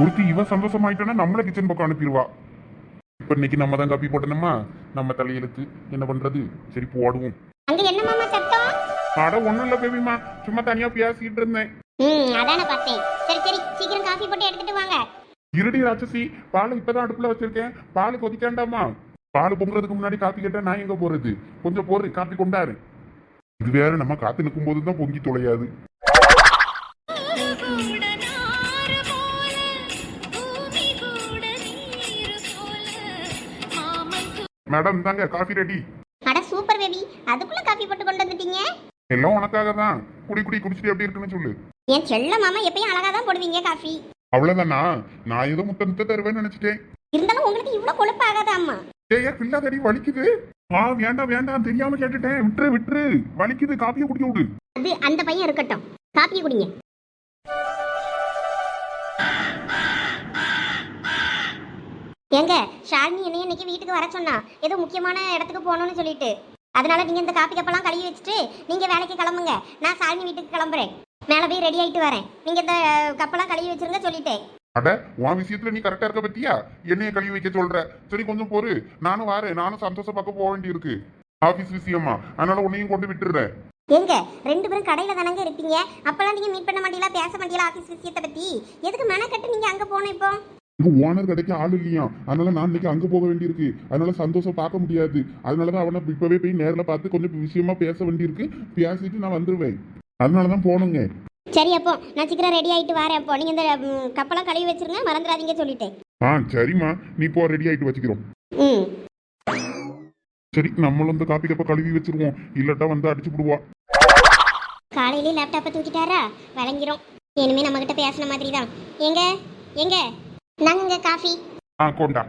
ஒருத்தி இவ சந்தோஷமாயிட்டானா நம்மள கிச்சன் பக்கம் அனுப்பிடுவா. இப்ப இன்னைக்கு நம்ம தான் காப்பி போட்டணுமா? நம்ம தலையெழுத்து. என்ன பண்றது? சரி போடுவோம். அங்க என்ன மாமா சத்தம்? அட ஒண்ணும் இல்ல பேபிமா சும்மா தனியா பேசிக்கிட்டு இருந்தேன். ம் அதானே பார்த்தேன். சரி சரி சீக்கிரம் காஃபி போட்டு எடுத்துட்டு வாங்க. இருடி ராட்சசி பால் இப்பதான் அடுப்புல வச்சிருக்கேன். பால் கொதிக்காண்டாமா? பால் பொங்குறதுக்கு முன்னாடி காப்பி கேட்டா நான் எங்க போறது? கொஞ்சம் போரு காப்பி கொண்டாரு. இது வேற நம்ம காத்து நிற்கும் போது தான் பொங்கி தொலையாது. மேடம் தாங்க காஃபி ரெடி அட சூப்பர் பேபி அதுக்குள்ள காஃபி போட்டு கொண்டு வந்துட்டீங்க? எல்லாம் உனக்காக தான். குடி குடி குடிச்சிட்டு எப்படி இருக்குன்னு சொல்லு. என் செல்ல மாமா எப்பயும் அழகா தான் போடுவீங்க காஃபி அவ்வளவுதானா? நான் ஏதோ முத்த முத்த தருவேன்னு நினைச்சிட்டேன். இருந்தாலும் உங்களுக்கு இவ்வளவு கொழுப்பு ஆகாத அம்மா. ஏயா பிள்ளாதடி வலிக்குது. ஆ வேண்டாம் வேண்டாம் தெரியாம கேட்டுட்டேன். விட்டுரு விட்டுரு. வலிக்குது காப்பியை குடிக்க விடு. அது அந்த பையன் இருக்கட்டும். காப்பியை குடிங்க. ஏங்க ஷாலினி என்னைய இன்னைக்கு வீட்டுக்கு வர சொன்னா. ஏதோ முக்கியமான இடத்துக்கு போகணும்னு சொல்லிட்டு. அதனால நீங்க இந்த காப்பி கப்பெல்லாம் கழுவி வச்சுட்டு நீங்க வேலைக்கு கிளம்புங்க. நான் ஷாலினி வீட்டுக்கு கிளம்புறேன். மேலே போய் ரெடி ஆயிட்டு வரேன். நீங்க இந்த கப்பெல்லாம் கழுவி வச்சிருங்க சொல்லிட்டேன். அட உன் விஷயத்துல நீ கரெக்டா இருக்க பத்தியா? என்னைய கழுவி வைக்க சொல்ற. சரி கொஞ்சம் பொறு. நானும் வாரேன். நானும் சந்தோஷம் பார்க்க போக வேண்டி இருக்கு ஆபீஸ் விஷயமா. அதனால உன்னையும் கொண்டு விட்டுறேன். ஏங்க ரெண்டு பேரும் கடையில தானங்க இருப்பீங்க? அப்பெல்லாம் நீங்க மீட் பண்ண மாட்டீங்களா? பேச மாட்டீங்களா? ஆபீஸ் விஷயத்தை பத்தி? எதுக்கு மெனக்கட்டு நீங்க அங்க போகணும் இப்போ? இங்க ஓனர் கடைக்கு ஆள் இல்லையா? அதனால நான் இன்னைக்கு அங்க போக வேண்டியிருக்கு. அதனால சந்தோஷம் பார்க்க முடியாது. அதனாலதான் அவனை இப்பவே போய் நேர்ல பார்த்து கொஞ்சம் விஷயமா பேச வேண்டியிருக்கு. பேசிட்டு நான் வந்துருவேன். அதனாலதான் போகணுங்க சரி அப்போ நான் சீக்கிரம் ரெடி ஆயிட்டு வரேன். அப்போ நீங்க இந்த ம், கப்பெல்லாம் கழுவி வச்சிருங்க. மறந்துடாதீங்க சொல்லிட்டேன் ஆ சரிம்மா. நீ போ ரெடி ஆயிட்டு வச்சுக்கிறோம். ம். சரி நம்மளும் இந்த காப்பி கப்ப கழுவி வச்சிருவோம். இல்லட்டா வந்து அடிச்சு விடுவா காலையிலே லேப்டாப்பை தூக்கிட்டாரா? விளங்கிரும் இனிமே நம்ம கிட்ட பேசின மாதிரி தான் எங்க எங்க நாங்க காஃபி. ஆ கொண்டா.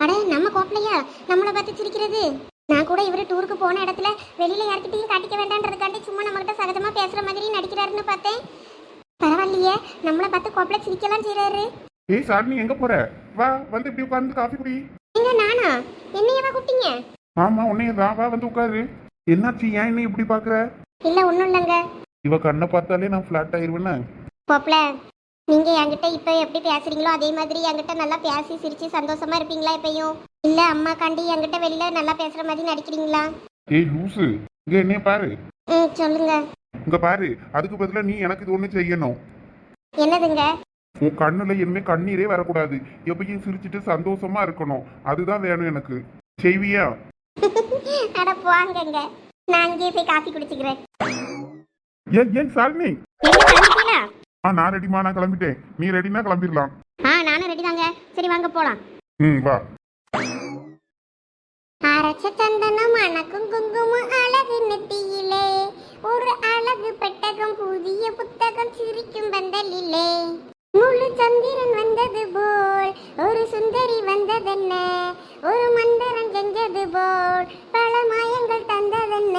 அட நம்ம கோப்பலையா? நம்மளை பார்த்து சிரிக்கிறது. நான் கூட இவரு டூருக்கு போன இடத்துல வெளியில யார்கிட்டயும் காட்டிக்க வேண்டான்றதுக்காண்டி சும்மா நம்ம கிட்ட சகஜமா பேசுற மாதிரி நடிக்கிறாருன்னு பார்த்தேன். பரவாயில்லையே நம்மளை பார்த்து கோப்பல சிரிக்கலாம் செய்றாரு. ஏய் சார் நீ எங்க போற? வா வந்து இப்படி உட்கார்ந்து காஃபி குடி. எங்க நானா? என்னையவா கூப்பிட்டீங்க? ஆமா உன்னைய தான் வா வந்து உட்காரு. என்னாச்சு ஏன் என்ன இப்படி பாக்குற இல்ல ஒண்ணும் இல்லைங்க. இவ கண்ணை பார்த்தாலே நான் ஃபிளாட் ஆயிருவேன்னு. கோப்பல நீங்க என்கிட்ட இப்ப எப்படி பேசுறீங்களோ அதே மாதிரி என்கிட்ட நல்லா பேசி சிரிச்சு சந்தோஷமா இருப்பீங்களா இப்பயும்? இல்ல அம்மா காண்டி என்கிட்ட வெளியில நல்லா பேசுற மாதிரி நடிக்கிறீங்களா? ஏய் லூசு. இங்க என்னைய பாரு. ம் சொல்லுங்க. இங்க பாரு. அதுக்கு பதிலா நீ எனக்கு இது ஒண்ணு செய்யணும். என்னதுங்க? உன் கண்ணுல இனிமே கண்ணீரே வரக்கூடாது. எப்பயும் சிரிச்சிட்டு சந்தோஷமா இருக்கணும். அதுதான் வேணும் எனக்கு. செய்வியா? அட போங்கங்க. நான் அங்கேயே போய் காஃபி குடிச்சுக்கிறேன். ஏன் ஏன் சாலினி. ஆ நான் ரெடிமா நான் கிளம்பிட்டேன். நீ ரெடினா கிளம்பிடலாம். ஆ நானும் ரெடி தாங்க. சரி வாங்க போலாம். ம் வா. அரைச்ச சந்தனம் அணக்கும் குங்குமம் அழகு நெத்தியிலே. ஒரு அழகு பெட்டகம் புதிய புத்தகம் சிரிக்கும் பந்தலிலே. முழு சந்திரன் வந்தது போல் ஒரு சுந்தரி வந்ததென்ன? ஒரு மந்திரம் செஞ்சது போல் பல மாயங்கள் தந்ததென்ன?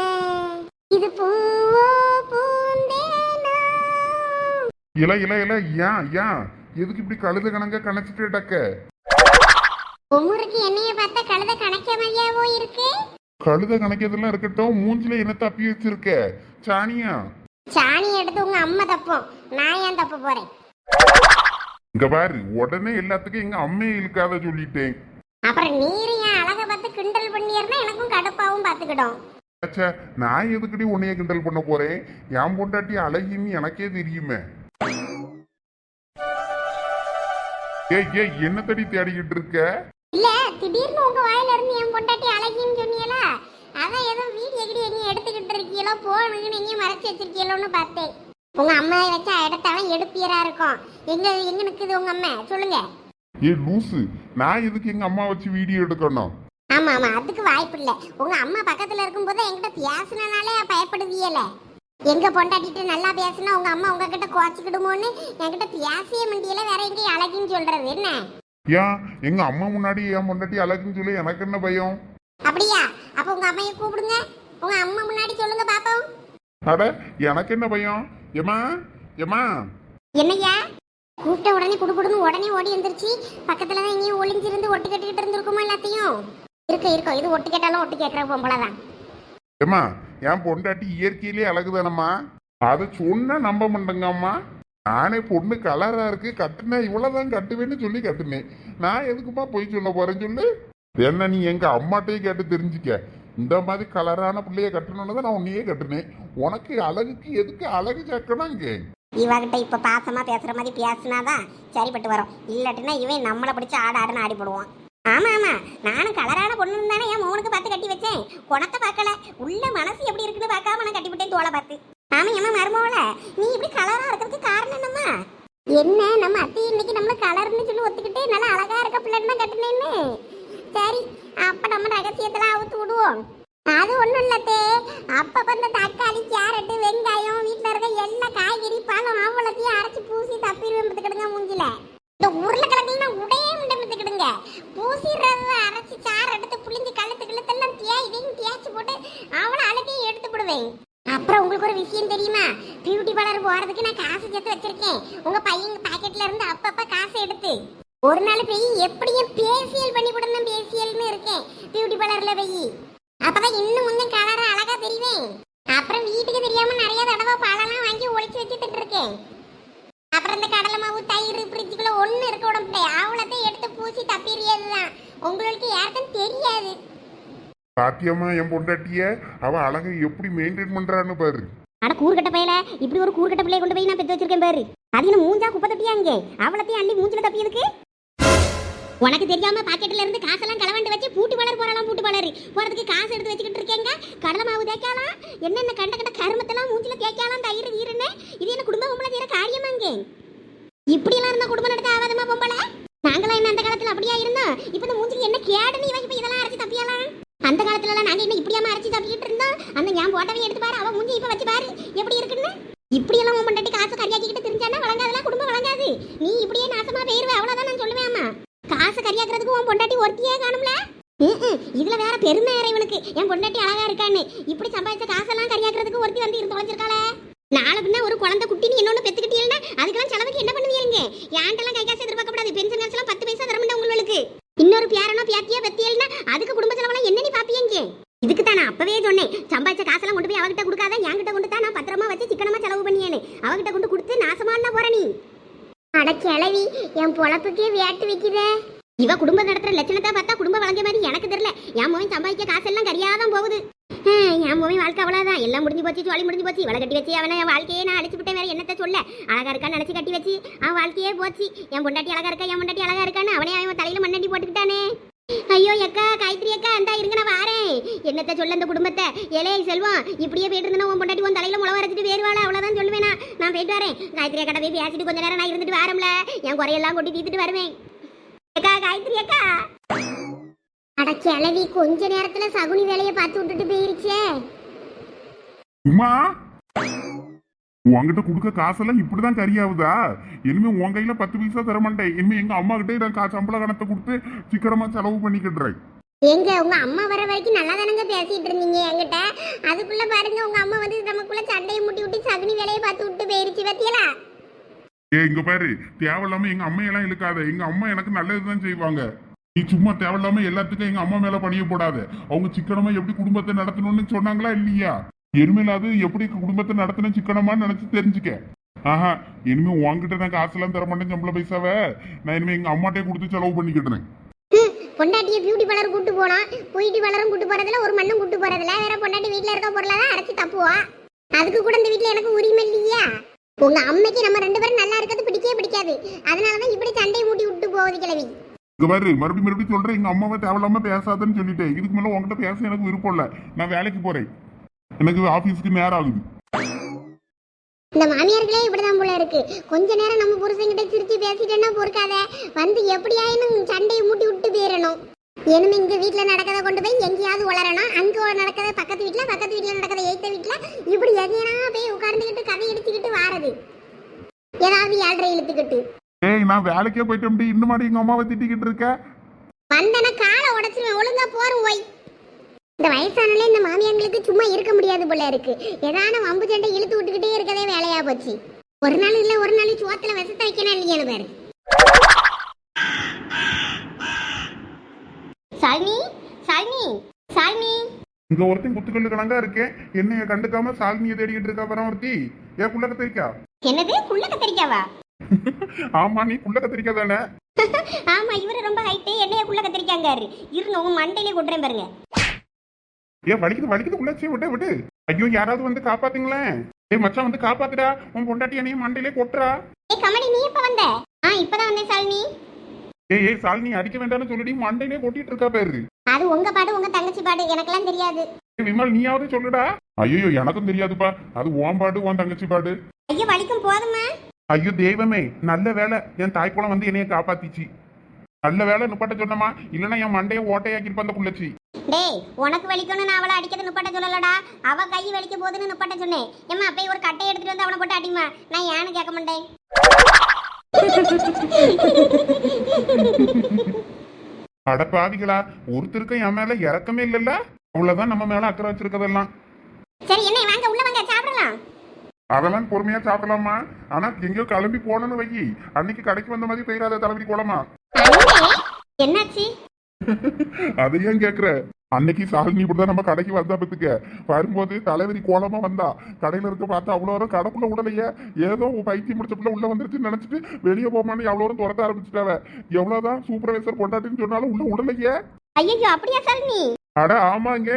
இல இல இல ஏன் ஏன் எதுக்கு இப்படி கழுத கணங்க கணச்சிட்டு டக்க? உமுருக்கு என்னைய பார்த்தா கழுத கணக்க மாதிரியாவோ இருக்கு? கழுத கணக்கிறதெல்லாம் இருக்கட்டும் மூஞ்சில என்ன தப்பி வச்சிருக்க? சாணியா? சாணி எடுத்து உங்க அம்மா தப்போம். நான் ஏன் தப்ப போறேன்? இங்க பாரு உடனே எல்லாத்துக்கும் எங்க அம்மையை இழுக்காத சொல்லிட்டேன். அப்புறம் நீர் என் அழகை பார்த்து கிண்டல் பண்ணியர்னா எனக்கும் கடுப்பாவும் பார்த்துக்கிடும். ச்சே, நான் எதுக்கடி உன்னைய கிண்டல் பண்ண போறேன்? என் பொண்டாட்டி அழகின்னு எனக்கே தெரியுமே. ஏய் ஏய் என்ன தடி தேடிக்கிட்டு இருக்க? இல்ல திடீர்னு உங்க வாயில இருந்து என் பொண்டாட்டி அழகின்னு சொன்னீங்களா அதான் ஏதோ வீடியோ கிடி எங்கேயும் எடுத்துக்கிட்டு இருக்கீங்களோ போனுங்கன்னு எங்கேயும் மறைச்சு வச்சிருக்கீங்களோன்னு பார்த்தேன். உங்க அம்மாவை வச்சா இடத்தாலும் எடுப்பியரா இருக்கும். எங்க எங்க நிக்குது உங்க அம்மா? சொல்லுங்க. ஏய் லூசு நான் எதுக்கு எங்க அம்மா வச்சு வீடியோ எடுக்கணும்? ஆமா ஆமா அதுக்கு வாய்ப்பு இல்ல. உங்க அம்மா பக்கத்துல இருக்கும்போது என்கிட்ட பேசினாலே பயப்படுவியல எங்க பொண்டாட்டிட்டு நல்லா பேசினா உங்க அம்மா உங்ககிட்ட குவாச்சிக்கிடுமோன்னு என்கிட்ட பேசிய மண்டியில வேற எங்கேயும் அழகின்னு சொல்றது என்ன? ஏன்? எங்க அம்மா முன்னாடி என் பொண்டாட்டி அழகுன்னு சொல்லி எனக்கு என்ன பயம்? அப்படியா? அப்ப உங்க அம்மையை கூப்பிடுங்க. உங்க அம்மா முன்னாடி சொல்லுங்க பாப்போம். அட எனக்கு என்ன பயம்? ஏமா ஏமா என்னய்யா? கூப்பிட்ட உடனே குடுகுடுன்னு உடனே ஓடி எந்திரிச்சு பக்கத்துல தான் எங்கேயும் ஒளிஞ்சிருந்து ஒட்டு கட்டிக்கிட்டு இருந்திருக்குமா எல்லாத்தையும்? இருக்கு இருக்கும் இது ஒட்டு கேட்டாலும் ஒட்டு கேட்கற பொம்பளை ஏம்மா ஏமா என் பொண்டாட்டி இயற்கையிலே அழகுதானம்மா? அதை சொன்னா நம்ப மாட்டேங்கம்மா. நானே பொண்ணு கலரா இருக்கு கட்டுனேன் இவ்வளவுதான் கட்டுவேன்னு சொல்லி கட்டுனேன். நான் எதுக்குமா போய் சொல்ல போறேன்னு சொல்லு. என்ன நீ எங்க அம்மாட்டையே கேட்டு தெரிஞ்சுக்க. இந்த மாதிரி கலரான பிள்ளைய கட்டணும்னு தான் நான் உன்னையே கட்டுனேன். உனக்கு அழகுக்கு எதுக்கு அழகு சேர்க்கணும் இவகிட்ட இப்ப பாசமா பேசுற மாதிரி பேசினாதான் சரிப்பட்டு வரும். இல்லாட்டினா இவன் நம்மளை பிடிச்சி ஆட ஆடுன்னு ஆடி போடுவான் ஆமா ஆமா. நானும் கலரான பொண்ணு தானே என் மோனுக்கு பார்த்து கட்டி வச்சேன். குணத்தை பார்க்கல. உள்ள மனசு எப்படி இருக்குன்னு பார்க்காம நான் கட்டிவிட்டேன் தோலை பார்த்து. ஆமா ஏமா மருமோல நீ இப்படி கலரா இருக்கிறதுக்கு காரணம் என்னம்மா? என்ன நம்ம அத்தி இன்னைக்கு நம்மள கலர்னு சொல்லி ஒத்துக்கிட்டு நல்லா அழகா இருக்க பிள்ளைன்னு கட்டினேன்னு? சரி அப்ப நம்ம ரகசியத்தெல்லாம் அவுத்து விடுவோம். அது ஒண்ணும் இல்லத்தே அப்பப்போ இந்த தக்காளி கேரட்டு வெங்காயம் வீட்ல இருக்க எல்லா காய்கறி பழம் அவ்வளோத்தையும் அரைச்சு பூசி தப்பிடுவேன் பார்த்துக்கிடுங்க மூஞ்சில இந்த உருளைக்கிழங்குல உடையே முட்டை பார்த்துக்கிடுங்க பூசிடுறத அரைச்சு சாறு எடுத்து புளிஞ்சு கழுத்து கழுத்தெல்லாம் தே இதையும் தேய்ச்சி போட்டு அவ்வளோ அழுக்கையும் எடுத்து போடுவேன் அப்புறம் உங்களுக்கு ஒரு விஷயம் தெரியுமா பியூட்டி பார்லர் போறதுக்கு நான் காசு சேர்த்து வச்சிருக்கேன் உங்க பையன் பாக்கெட்ல இருந்து அப்பப்ப காசு எடுத்து ஒரு நாள் போய் எப்படியும் பேசியல் பண்ணி விடணும் பேசியல்னு இருக்கேன் போய் அப்பதான் இன்னும் கொஞ்சம் கலரா அழகா தெரிவேன். அப்புறம் வீட்டுக்கு தெரியாம நிறைய தடவை பழம்லாம் வாங்கி ஒளிச்சு வச்சுட்டு இருக்கேன். அப்புறம் இந்த கடலை மாவு தயிர் ஃப்ரிட்ஜுக்குள்ள ஒண்ணு இருக்க உடம்பு அவ்வளோத்தையும் எடுத்து பூசி தப்பிடுறதுதான். உங்களுக்கு யாருக்கும் தெரியாது. சாத்தியமா என் பொண்டாட்டிய அவ அழகை எப்படி மெயின்டைன் பண்றான்னு பாரு. அட கூறுகட்ட பையல இப்படி ஒரு கூறுகட்ட பிள்ளைய கொண்டு போய் நான் பெத்து வச்சிருக்கேன் பாரு. அது என்ன மூஞ்சா குப்பை தொட்டியா அங்கே அவ்வளோத்தையும் அள்ளி மூஞ்சில தப்பியதுக்கு? உனக்கு தெரியாம பாக்கெட்ல இருந்து காசெல்லாம் களவாண்டு வச்சு பூட்டு பலர் போறலாம் பூட்டு பலர் போறதுக்கு காசு எடுத்து வச்சுக்கிட்டு இருக்கேங்க. கடலை மாவு தேய்க்கலாம் என்னென்ன கண்ட கண்ட கருமத்தெல்லாம் மூஞ்சில தேய்க்கலாம் தயிர் ஈருன்னு இது என்ன குடும்ப பொம்பளை தீர காரியமாங்க இப்படி எல்லாம் இருந்தா குடும்பம் நடத்த ஆகாதமா பொம்பளை? நாங்களாம் என்ன அந்த காலத்துல அப்படியா இருந்தோம்? இப்ப இந்த மூஞ்சிக்கு என்ன கேடுன்னு இவன் இப்ப இதெல்லாம் அரைச்சு தப்பியலாம் அந்த காலத்துல எல்லாம் நாங்க என்ன இப்படியாம அரைச்சு தப்பிக்கிட்டு இருந்தோம்? அந்த ஞாபகம் போட்டவை எடுத்து பாரு. அவன் மூஞ்சி இப்ப வச்சு பாரு எப்படி இருக்குன்னு இப்படி எல்லாம் உன் பொண்டாட்டி காசு கரியாக்கிட்டு தெரிஞ்சானா வழங்காதெல்லாம் குடும்பம் வழங்காது நீ இப்படியே நாசமா போயிருவே அவ்வளவுதான் நான் சொல்லுவேன் அம்மா காசு கரியாக்குறதுக்கு உன் பொண்டாட்டி ஒருத்தியே காணும்ல ம்ம். இதுல வேற பெருமை வேற இவனுக்கு என் பொண்டாட்டி அழகா இருக்கான்னு. இப்படி சம்பாதிச்ச காசெல்லாம் கரியாக்குறதுக்கு ஒருத்தி வந்து இருந்து தொலைஞ்சிருக்காளே. நாளை பின்ன ஒரு குழந்தை குட்டி என்னொன்று பெத்துக்கிட்டீங்கன்னா அதுக்கெல்லாம் செலவுக்கு என்ன பண்ணுவீங்க ஏன்ட்டெல்லாம் கை காசு எதிர்பார்க்கப்படாது. பென்ஷன் காசுலாம் பத்து பைசா தரமுண்டா உங்களுக்கு. இன்னொரு பேரனோ பேத்தியோ பெத்தியல்னா அதுக்கு குடும்ப செலவெல்லாம் என்ன நீ பாப்பீங்க இதுக்கு தான் நான் அப்பவே சொன்னேன். சம்பாதிச்ச காசெல்லாம் கொண்டு போய் அவகிட்ட கொடுக்காத என்கிட்ட கொண்டு தான் நான் பத்திரமா வச்சு சிக்கனமா செலவு பண்ணியேன்னு. அவகிட்ட கொண்டு கொடுத்து நாசமான போற நீ. அட கிளவி என் பொழப்புக்கே வியாட்டு வைக்குதே இவ குடும்பம் நடத்துற லட்சணத்தை பார்த்தா குடும்பம் வழங்க மாதிரி எனக்கு தெரியல. என் மூவி சம்பாதிக்க காசெல்லாம் கரியாதான் போகுது. என் மோவன் வாழ்க்கை அவ்வளவுதான். எல்லாம் முடிஞ்சு போச்சு சோழி முடிஞ்சு போச்சு. இவளை கட்டி வச்சு அவனை என் வாழ்க்கையே நான் அழைச்சு விட்டேன் வேற என்னத்த சொல்ல? அழகா இருக்கான்னு நினைச்சு கட்டி வச்சு அவன் வாழ்க்கையே போச்சு. என் பொண்டாட்டி அழகா இருக்கா என் பொண்டாட்டி அழகா இருக்கான்னு அவனே அவன் தலையில மண்ணடி போட்டுக்கிட்டானே. ஐயோ அக்கா காயத்ரி அக்கா அந்த இருங்க நான் வாரேன். என்னத்த சொல்ல இந்த குடும்பத்தை? ஏலே செல்வம் இப்படியே போயிட்டு இருந்தா உன் பொண்டாட்டி உன் தலையில முளை வரைச்சிட்டு வேறுவாள? அவ்வளவுதான் சொல்லுவேன். நான். நான் போயிட்டு வரேன். காயத்ரி அக்கா போய் பேசிட்டு கொஞ்ச நேரம் நான் இருந்துட்டு வரேன்ல. என் குறையெல்லாம் கொட்டி தீத்துட்டு வருவேன். அக்கா காயத்ரி அக்கா. அட கிளவி கொஞ்ச நேரத்துல சகுனி வேலையை பார்த்து விட்டுட்டு போயிருச்சே. உமா உன்கிட்ட கொடுக்க காசெல்லாம் இப்படிதான் கரியாவுதா? இனிமே உன் கையில பத்து பைசா தர மாட்டேன் இனிமே எங்க அம்மா கிட்டே நான் கா- சம்பள கணத்தை கொடுத்து சீக்கிரமா செலவு பண்ணிக்கிடுறேன். எங்க உங்க அம்மா வர வரைக்கும் நல்லா தானங்க பேசிட்டு இருந்தீங்க என்கிட்ட? அதுக்குள்ள பாருங்க உங்க அம்மா வந்து நமக்குள்ள சண்டையை முட்டி விட்டு சகுனி வேலையை பார்த்து விட்டு போயிருச்சு பத்தியலா? ஏ இங்க பாரு தேவையில்லாம எங்க அம்மையெல்லாம் இழுக்காத. எங்க அம்மா எனக்கு நல்லதுதான் செய்வாங்க. நீ சும்மா தேவையில்லாம எல்லாத்துக்கும் எங்க அம்மா மேல பணிய போடாத. அவங்க சிக்கனமா எப்படி குடும்பத்தை நடத்தணும்னு சொன்னாங்களா இல்லையா? இனிமேலாவது எப்படி குடும்பத்தை நடத்தணும் சிக்கனமான்னு நினைச்சு தெரிஞ்சுக்க. ஆஹா இனிமே உங்ககிட்ட நான் காசெல்லாம் தர மாட்டேன் சம்பள பைசாவ. நான் இனிமே எங்க அம்மாட்டே கொடுத்து செலவு பண்ணிக்கிட்டேன். பொண்டாட்டிய பியூட்டி பார்லர் கூட்டு போனா போயிட்டு பார்லரும் கூட்டு போறதுல ஒரு மண்ணும் கூட்டு போறதுல வேற பொண்டாட்டி வீட்டுல இருக்க பொருளை தான் அடைச்சு தப்புவா? அதுக்கு கூட இந்த வீட்ல எனக்கு உரிமை இல்லையா? உங்க அம்மைக்கு நம்ம ரெண்டு பேரும் நல்லா இருக்கிறது பிடிக்கவே பிடிக்காது. அதனாலதான் இப்படி சண்டையை மூட்டி விட்டு போகுது கிழவி. இங்க பாரு மறுபடியும் மறுபடியும் சொல்றேன் எங்க அம்மாவை தேவையில்லாம பேசாதன்னு சொல்லிட்டேன். இதுக்கு மேல உங்ககிட்ட பேச எனக்கு விருப்பம் இல்ல. நான் வேலைக்கு போறேன். எனக்கு ஆபீஸ்க்கு நேரம் ஆகுது. இந்த மாமியார்களே இப்படிதான் போல இருக்கு. கொஞ்ச நேரம் நம்ம புருஷன்கிட்ட சிரிச்சு பேசிட்டேன்னா பொறுக்காத. வந்து எப்படியாயினும் சண்டையை மூட்டி விட்டு போயிடணும். இனிமே இங்க வீட்டுல நடக்கத கொண்டு போய் எங்கேயாவது வளரணும் அங்க நடக்கத பக்கத்து வீட்டுல பக்கத்து வீட்டுல நடக்கத எய்த்த வீட்டுல இப்படி எங்கேனா போய் உட்கார்ந்துக்கிட்டு கதை எடுத்துக்கிட்டு வாரது. ஏதாவது ஏழரை இழுத்துக்கிட்டு. ஏய் நான் வேலைக்கே போயிட்டேன் இன்னும் மாடி எங்க அம்மாவை திட்டிக்கிட்டு இருக்க? வந்தன காலை உடைச்சிருவேன் ஒழுங்கா போரும் ஒய் இந்த வயசானாலே இந்த மாமியாங்களுக்கு சும்மா இருக்க முடியாது போல இருக்கு. ஏதான வம்பு சண்டை இழுத்து விட்டுக்கிட்டே இருக்கதே வேலையா போச்சு. ஒரு நாள் இல்ல ஒரு நாள் சோத்துல விஷத்தை வைக்கணும் இல்லையானு பாரு? சாலினி சாலினி சாலினி. இங்க ஒருத்தன் குத்துக்கல்லு கணங்கா இருக்கேன் என்னைய கண்டுக்காம சாலினியை தேடிக்கிட்டு இருக்கா பரமூர்த்தி ஏன் குள்ளக்க இருக்கா என்னது குள்ள கத்திரிக்காவா ஆமா நீ குள்ள கத்திரிக்காய் தானே? ஆமா இவரு ரொம்ப ஹைட்டு என்னைய குள்ள கத்திரிக்காங்காரு? இருங்க உங்க மண்டையிலே கொட்டுறேன் பாருங்க. ஏன் வலிக்குது வலிக்குது உள்ளாச்சி விட்டு விட்டு ஐயோ யாராவது வந்து காப்பாத்துங்களேன். ஏய் மச்சான் வந்து காப்பாத்துடா. உன் பொண்டாட்டி என்னையும் மண்டையிலே கொட்டுறா. ஏய் கமலி நீ எப்ப வந்த? ஆ இப்பதான் வந்தேன் சாலினி. ஏய் ஏய் சால் நீ அடிக்க வேண்டாம்னு சொல்லிட்டு மண்டையிலே கொட்டிட்டு இருக்கா பேரு. அது உங்க பாடு உங்க தங்கச்சி பாடு எனக்கெல்லாம் தெரியாது. விமல் நீயாவது சொல்லுடா. ஐயோ எனக்கும் தெரியாதுப்பா. அது உன் பாடு உன் தங்கச்சி பாடு. ஐயோ வலிக்கும் போதுமா ஐயோ தெய்வமே நல்ல வேலை என் தாய்க்குளம் வந்து என்னைய காப்பாத்திச்சு. நல்ல வேலை நுப்பாட்ட சொன்னமா இல்லைன்னா என் மண்டையை ஓட்டையாக்கிருப்ப அந்த புள்ளச்சி. டேய் உனக்கு வலிக்கணும்னு நான் அவளை அடிக்கிறது நுப்பாட்ட சொல்லலடா. அவ கை வலிக்க போகுதுன்னு நுப்பாட்ட சொன்னேன். ஏம்மா அப்பயே ஒரு கட்டையை எடுத்துட்டு வந்து அவனை போட்டு அடிமா நான் ஏன்னு கேட்க மாட்டேன். அடப்பாவிகளா ஒருத்தருக்கும் என் மேல இறக்கமே இல்லல்ல? அவ்வளவுதான் நம்ம மேல அக்கறை வச்சிருக்கதெல்லாம் சரி என்ன வாங்க உள்ள வாங்க சாப்பிடலாம் அதெல்லாம் பொறுமையா சாப்பிடலாமா? ஆனா எங்கேயோ கிளம்பி போனோம்னு வை அன்னைக்கு கடைக்கு வந்த மாதிரி போயிடாத தலைவரி கோலமா? அண்ணே, என்னாச்சு? அதை ஏன் கேக்குற? அன்னைக்கு சாலினி இப்படிதான் நம்ம கடைக்கு வந்தா பத்துக்க வரும்போது தலைவரி கோலமா வந்தா. கடையில இருக்க பார்த்தா அவ்வளோ வரும் கடைக்குள்ள விடலையே ஏதோ பைத்தியம் முடிச்ச பிள்ளை உள்ள வந்துருச்சுன்னு நினைச்சிட்டு வெளியே போமான்னு எவ்வளோ வரும் துரத்த ஆரம்பிச்சுட்டாவ. எவ்வளவுதான் சூப்பர்வைசர் பொண்டாட்டின்னு சொன்னாலும் உள்ள விடலையே ஐயோ அப்படியா சாலினி? அட ஆமாங்க.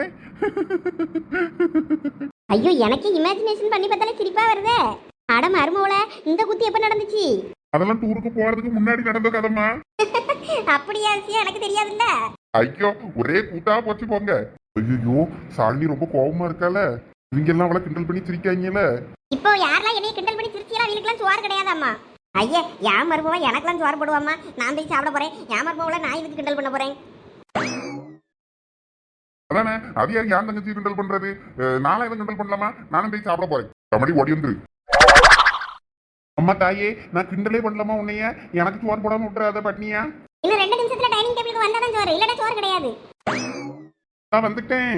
ஐயோ எனக்கு இமேஜினேஷன் பண்ணி பார்த்தாலே சிரிப்பா வருதே. அட மருமவள இந்த குத்தி எப்ப நடந்துச்சு? அதெல்லாம் டூருக்கு போறதுக்கு முன்னாடி நடந்த கதமா அப்படியா விஷயம் எனக்கு தெரியாதுல்ல. ஐயோ ஒரே கூட்டா போச்சு போங்க. ஐயோ சாலினி ரொம்ப கோபமா இருக்கால இவங்க எல்லாம் அவளை கிண்டல் பண்ணி சிரிக்காங்கல்ல. இப்போ யாரெல்லாம் என்னைய கிண்டல் பண்ணி சிரிச்சியெல்லாம்? வீட்டுக்குலாம் சோறு கிடையாதாம்மா. ஐயா என் மருமவ எனக்கெல்லாம் சோறு போடுவாம்மா. நான் போய் சாப்பிட போறேன். என் மருமவள நான் இதுக்கு கிண்டல் பண்ண போறேன்? அதானே? அது யார் யார் தங்கச்சி கிண்டல் பண்றது? நானும் எதுவும் கிண்டல் பண்ணலாமா? நானும் போய் சாப்பிட போறேன். கபடி ஓடி வந்துரு. அம்மா தாயே நான் கிண்டலே பண்ணலாமா உன்னைய? எனக்கு சோறு போடாம விட்டுறாத பட்னியா? இன்னும் ரெண்டு நிமிஷத்துல டைனிங் டேபிளுக்கு வந்தாதான் சோறு. இல்லடா சோறு கிடையாது. நான் வந்துட்டேன்.